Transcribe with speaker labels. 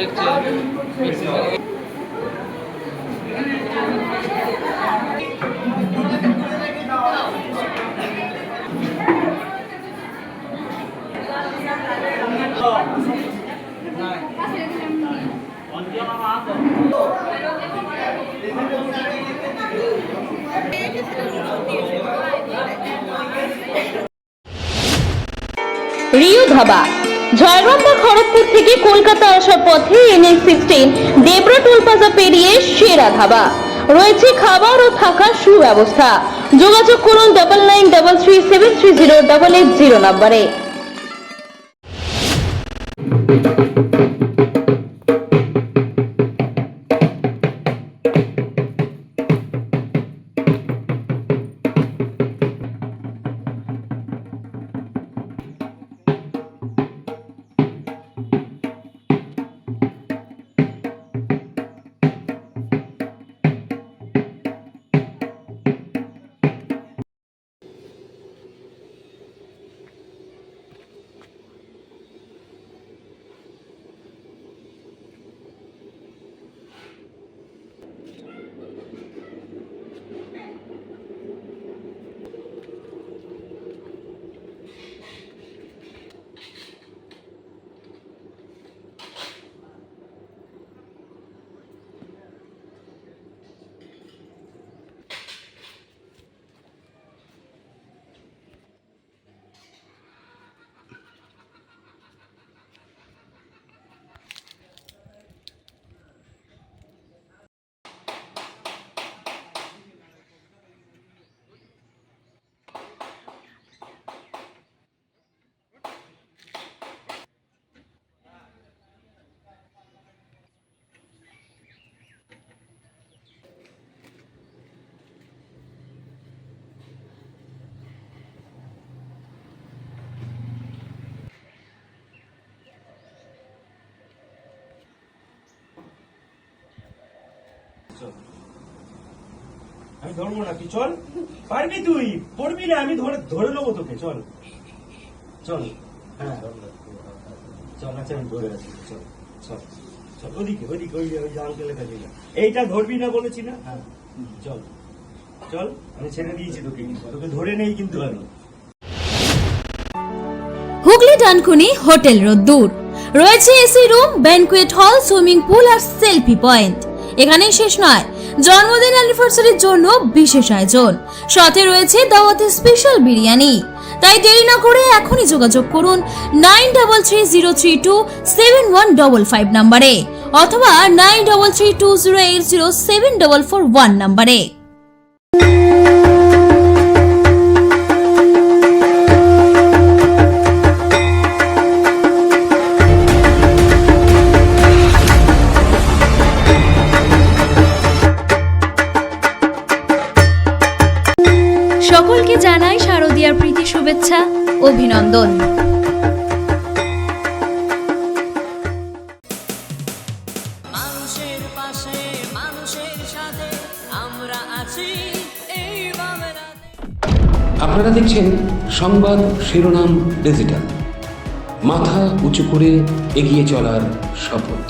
Speaker 1: দেখছে
Speaker 2: রিও ধাবা। বা খড়গপুর থেকে কলকাতা আসার পথে NS sixteen Debra toll plaza পেরিয়ে সেরা ধাবা। রয়েছে খাবার ও থাকার সুব্যবস্থা। যোগাযোগ করুন double nine double three seven three zero double eight zero নম্বরে
Speaker 3: আমি ধরবো না তুই চল। পারবি তুই? পড়বি না, আমি ধরে ধরে নেব তোকে। চল। চল। হ্যাঁ। চল আচ্ছা আমি ধরে আছি চল। চল। চল। ওদিকে ওদিকে, ওই ওই আঙ্কেলের কাছে। এইটা ধরবি না বলেছি না? হ্যাঁ। চল। চল। আমি ছেড়ে দিয়েছি তোকে। তোকে ধরে নেই কিন্তু আমি।
Speaker 4: হুগলি ডানকুনি হোটেল রোদ্দুর রয়েছে AC room banquet hall swimming pool আর সেলফি পয়েন্ট এখানেই শেষ নয়। জন্মদিন অ্যানিভার্সারির জন্য বিশেষ আয়োজন। সাথে রয়েছে দাওয়াতে স্পেশাল বিরিয়ানি। তাই দেরি না করে এখনই যোগাযোগ করুন nine double three zero three two seven one double five নাম্বারে অথবা nine double three two zero eight zero seven double four one নাম্বারে শারদীয়ার প্রীতি শুভেচ্ছা অভিনন্দন।
Speaker 5: মানুষের পাশে মানুষের সাথে আমরা আছি এই বাংলাতে
Speaker 6: আপনারা দেখছেন সংবাদ শিরোনাম ডিজিটাল। মাথা উঁচু করে এগিয়ে চলার শপথ।